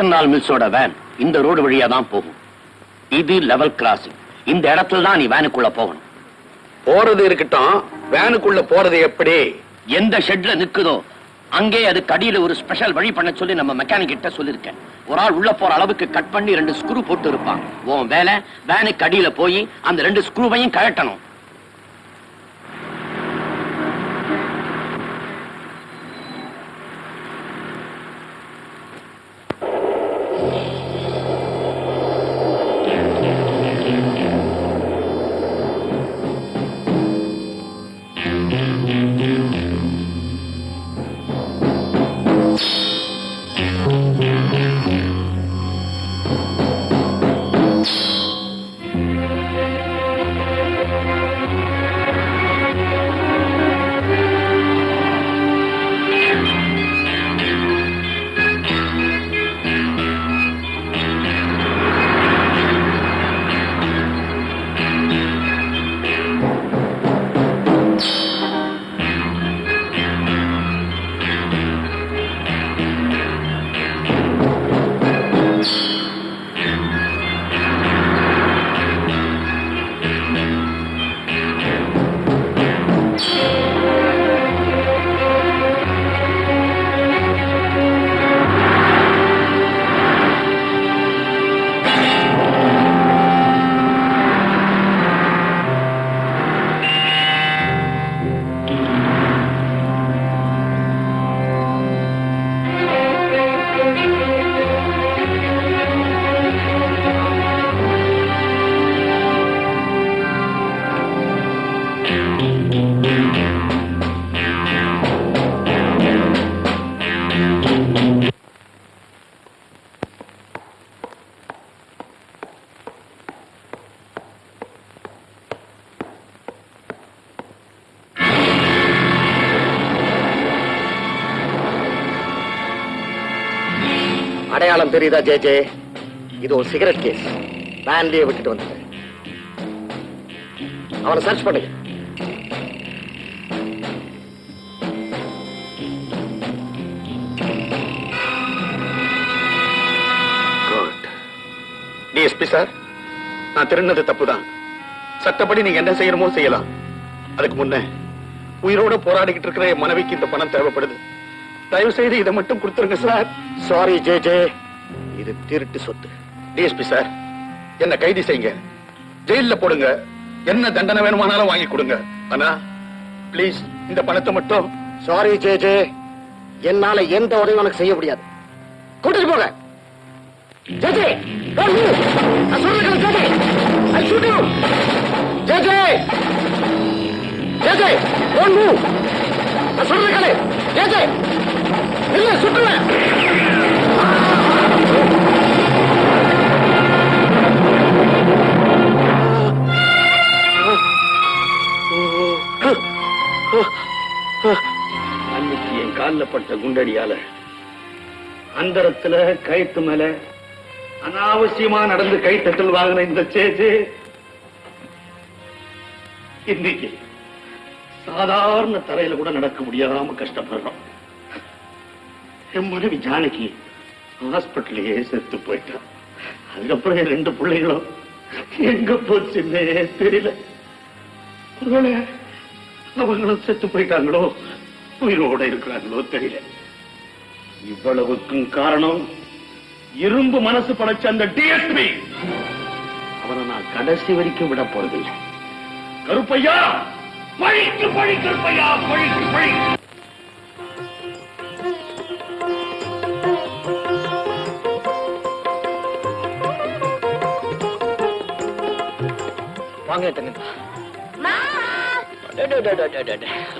ரத்தன்லால் மில்ஸோட வேன் இந்த ரோடு வழியா தான் போகும். இது லெவல் கிராசிங் இந்த இடத்துல தான் நீ வேனுக்குள்ள போகணும். போறது இருக்கட்டும் வேனுக்குள்ள போறது எப்படி? எந்த ஷெட்ல நிக்குதோ அங்கே அதுக்கு அடியில ஒரு ஸ்பெஷல் வழி பண்ண சொல்லி நம்ம மெக்கானிக் கிட்ட சொல்லிருக்கேன் ஒரு ஆள் உள்ள போற அளவுக்கு கட் பண்ணி ரெண்டு ஸ்க்ரூ போட்டு இருப்பான். உன் வேலை வேனுக்கு அடியில போய் அந்த ரெண்டு ஸ்க்ரூவையும் கழட்டணும். அடையாளம் தெரியுதா ஜே ஜே இது ஒரு சிகரெட் கேஸ். வேன்லயே விட்டுட்டு வந்துட்டேன். அவனை சர்ச் பண்ணுங்க டிஎஸ்பி சார் நான் திருநது தப்புதான். சட்டப்படி நீங்க என்ன செய்யணுமோ செய்யலாம். அதுக்கு முன்ன உயிரோட போராடிக்கிட்டு இருக்கிற மனைவிக்கு இந்த பணம் தேவைப்படுது. தயவு செய்து இதை மட்டும் கொடுத்துருங்க சார். சாரி ஜே ஜே இது திருட்டு சொத்து. DSP sir. என்ன கைது செய்யுங்க. ஜெயில்ல போடுங்க. என்ன தண்டனை வேணுமானாலும் வாங்கி கொடுங்க. ஆனா ப்ளீஸ் இந்த பணத்தை மட்டும். சாரி ஜே ஜே என்னால எந்த உதவியும் உனக்கு செய்ய முடியாது. கூட்டிட்டு போங்க. ஜே ஜே. ஜே ஜே ஜே ஜே don't move. நான் சொல்றேன் கேளு ஜே ஜே இல்ல சுட்டுவேன் அன்னைக்கு என் காலில் பட்ட குண்டடியால அந்தரத்துல கயித்து மேல அனாவசியமா நடந்து கைத்தட்டல் வாங்கின இந்த சேச்சு இன்னைக்கு சாதாரண தரையில கூட நடக்க முடியாம கஷ்டப்படுறோம். என் மனைவி ஜானகி ஹாஸ்பிட்டலையே செத்து போயிட்டான் அதுக்கப்புறம் என் ரெண்டு பிள்ளைகளும் எங்க போச்சுன்னே தெரியல. ஒருவேளை அவங்களும் செத்து போயிட்டாங்களோ உயிரோட இருக்கிறாங்களோ தெரியல. இவ்வளவுக்கும் காரணம் இரும்பு மனசு படைச்ச அந்த டிஎஸ்பி அவனை நான் கடைசி வரைக்கும் விட போறதில்லை. கருப்பையா! பழிக்கு பழி கருப்பையா பழிக்கு பழி.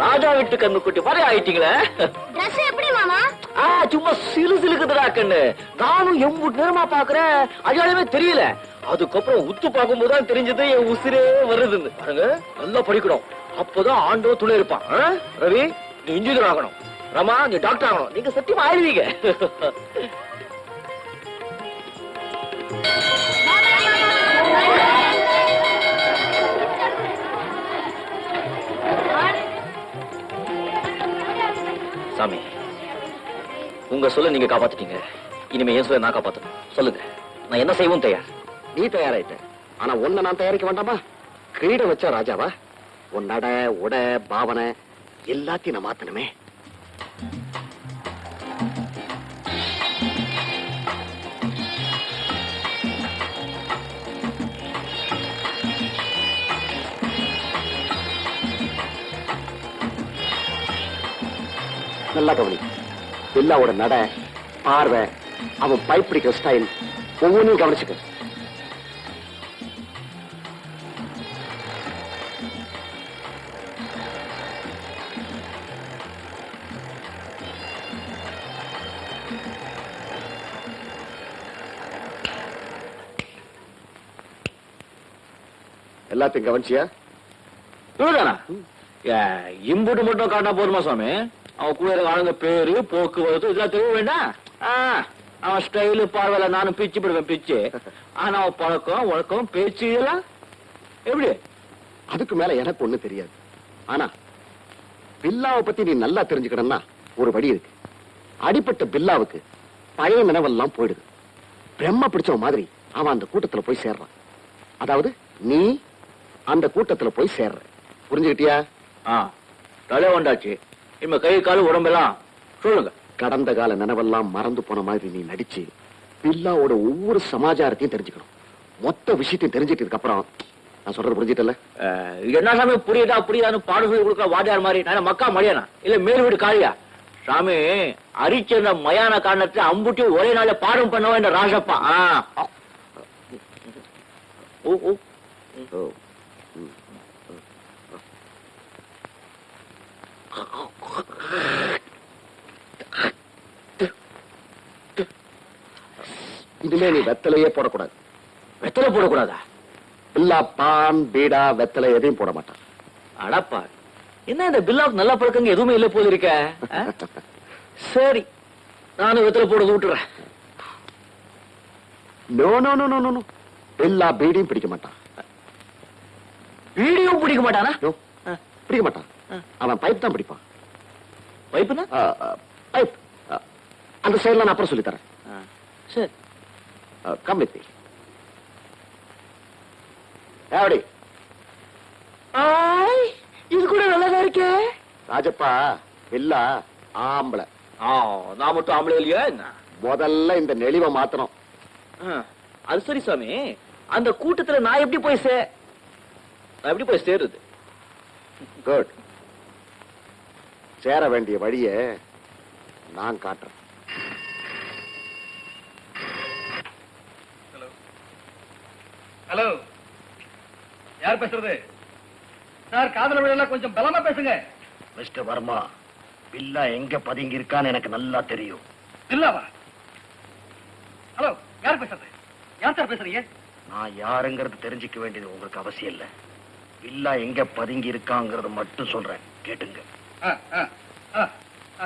ராஜா வீட்டு கண்ணு குட்டி மாதிரி ஆயிட்டீங்களே? Dress எப்படி மாமா? ஆ சும்மா சிறு சிலுக்குதுடா கண்ணு. நானும் எம்புட்டு நேரமா பாக்குறேன். அடையாளமே தெரியல. அதுக்கப்புறம் உத்து பார்க்கும்போது தான் தெரிஞ்சது என் உசிரே வருதுன்னு. பாருங்க நல்லா படிக்கணும். அப்போதான் ஆண்டவன் துணை இருப்பான். ரவி நீ இன்ஜினியர் ஆகணும். ரமா நீ டாக்டர் ஆகணும். நீங்க சத்தியமா ஆயிடுவீங்க. சாமி உங்க சொல்ல நீங்க காப்பாத்திட்டீங்க. இனிமே இயேசுவை நான் காப்பாத்தணும். சொல்லுங்க. நான் என்ன செய்வோம் தயார்? நீ தயாராயிட்ட. ஆனா ஒன்ன நான் தயாரிக்க வேண்டாமா? கிரீடம் வச்சா ராஜாவா? உன் நட உட பாவனை எல்லாத்தையும் நான் மாத்தணுமே. நல்லா கவனி. எல்லாவோட நட பார்வை அவன் பைப்பிடிக்கிற ஸ்டைல் ஒவ்வொன்றையும் கவனிச்சுக்க. எல்லாத்தையும் கவனிச்சியா? இவ்வளவுதானா இம்புட்டு மட்டும் காட்டினா போதுமா சுவாமி? அவன் கூட இருக்க ஆளுங்க பேரு போக்குவரத்து இதெல்லாம் தெரிய வேண்டாம். அவன் ஸ்டைலு பார்வையில நானும் பிச்சு போடுவேன் பிச்சு. ஆனா அவன் பழக்கம் வழக்கம் பேச்சு இதெல்லாம் எப்படி? அதுக்கு மேல எனக்கு ஒண்ணு தெரியாது. ஆனா பில்லாவை பத்தி நீ நல்லா தெரிஞ்சுக்கணும்னா ஒரு வழி இருக்கு. அடிப்பட்ட பில்லாவுக்கு பழைய நினைவெல்லாம் போயிடுது. பிரம்ம பிடிச்சவன் மாதிரி அவன் அந்த கூட்டத்துல போய் சேர்றான். அதாவது நீ அந்த கூட்டத்துல போய் சேர்ற புரிஞ்சுக்கிட்டியா? ஆ. தலை வந்தாச்சு. இனிமே கை காலு உடம்பெல்லாம். சொல்லுங்க. கடந்த கால நினைவெல்லாம் மறந்து போன மாதிரி நீ நடிச்சு பில்லாவோட ஒவ்வொரு சமாச்சாரத்தையும் தெரிஞ்சுக்கணும். மொத்த விஷயத்தையும் தெரிஞ்சிட்டதுக்கு அப்புறம் நான் சொல்றது புரிஞ்சிட்டல? என்ன சாமி புரியுதா புரியுதான்னு பாடம் சொல்லி கொடுக்க வாத்தியார் மாதிரி நான் மக்கா மடியானா இல்ல மேல் வீடு காளியா. சாமி அரிச்சந்த மயான காரணத்தை அம்புட்டி ஒரே நாள்ல பாடம் பண்ணவன் இந்த ராசப்பா இனிமே நீ வெத்தலையே போடக்கூடாது. வெத்தலை போடக்கூடாதா? பில்லா பான் பீடா வெத்தலை எதையும் போட மாட்டான். அடப்பா என்ன இந்த பில்லாவுக்கு நல்ல பழக்கங்க? எதுவுமே இல்ல இருக்க. ஆ? சரி நானும் வெத்தலை போடுறது விட்டுறேன். No no no no no Billa பீடியும் பிடிக்க மாட்டான். வீடியோ பிடிக்க மாட்டானா. பிடிக்க மாட்டான். அவன் பைப் தான் பிடிப்பான். வைப்புனா பைப் அந்த சைடுல நான் அப்புறம் சொல்லித் தரேன். சரி. கம் வித் எப்படி ஆய், இது கூட நல்லாதான் இருக்கே. ராஜப்பா பில்லா ஆம்பளை. ஆ, நான் மட்டும் ஆம்பளை இல்லையா என்ன? முதல்ல இந்த நெளிவை மாத்தணும். அது சரி சாமி. அந்த கூட்டத்துல நான் எப்படி போய் சே நான் எப்படி போய் சேருது குட் சேர வேண்டிய வழிய நான் காட்டுறேன். ஹலோ யார் பேசுறது? சார் காதல கொஞ்சம் பலமா பேசுங்க. மிஸ்டர் வர்மா பில்லா எங்க பதுங்கி இருக்கான்னு எனக்கு நல்லா தெரியும். இல்லாவா ஹலோ யார் பேசுறது? யார் சார் பேசுறீங்க? நான் யாருங்கிறது தெரிஞ்சுக்க வேண்டியது உங்களுக்கு அவசியம் இல்ல. பில்லா எங்க பதுங்கி இருக்காங்கிறத மட்டும் சொல்றேன். கேட்டுங்க.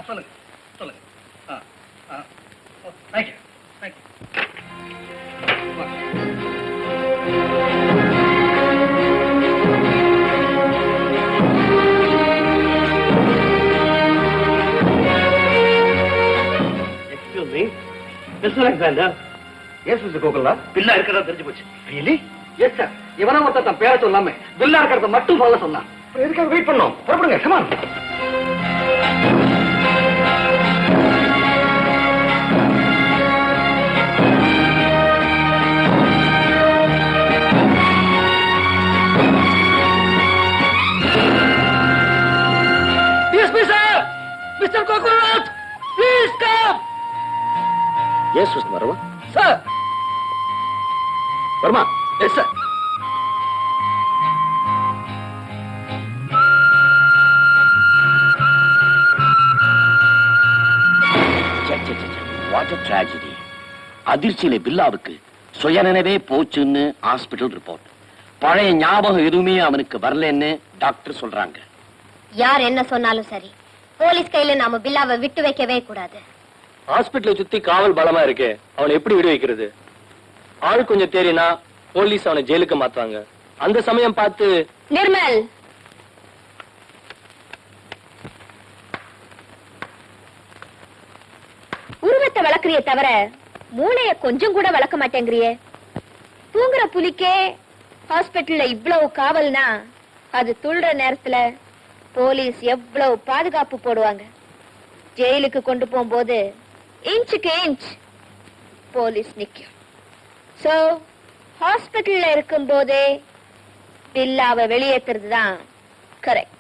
சொல்லுங்க சொல்லுங்க. ஆ, thank you, thank you. Excuse me mister Alexander yes mister Gokula Billa இருக்கிறதா தெரிஞ்சு போச்சு. ரியலி எஸ் சார் இவன மொத்த தன் பேரை சொல்லாம பில்லா இருக்கிறத மட்டும் சொல்ல சொன்னான். எதுக்காக வெயிட் பண்ணோம் புறப்படுங்க come yes mister Varma sir Varma what a tragedy. அதிர்ச்சியில பில்லாவுக்கு சுயநினைவே போச்சுன்னு ஹாஸ்பிடல் ரிப்போர்ட் பழைய ஞாபகம் எதுவுமே அவனுக்கு வரலன்னு டாக்டர் சொல்றாங்க. யார் என்ன சொன்னாலும் சரி போலீஸ் கையில நாம பில்லாவை விட்டு வைக்கவே கூடாது. ஹாஸ்பிட்டலை சுத்தி காவல் பலமா இருக்கு அவனை எப்படி விடு வைக்கிறது? ஆள் கொஞ்சம் தேறினா போலீஸ் அவனை ஜெயிலுக்கு மாத்துவாங்க. அந்த சமயம் பார்த்து நிர்மல்! வளர்க்குறிய தவிர மூளைய கொஞ்சம் கூட வளர்க்க மாட்டேங்கிறியே. தூங்குற புலிக்கே ஹாஸ்பிட்டல்ல இவ்வளவு காவல்னா அது துள்ளுற நேரத்துல போலீஸ் எவ்வளவு பாதுகாப்பு போடுவாங்க. ஜெயிலுக்கு கொண்டு போகும்போது இன்ச்சுக்கு இன்ச் போலீஸ் நிக்கும். சோ ஹாஸ்பிட்டல்ல இருக்கும் போதே பில்லாவை வெளியேற்றுறது தான் கரெக்ட்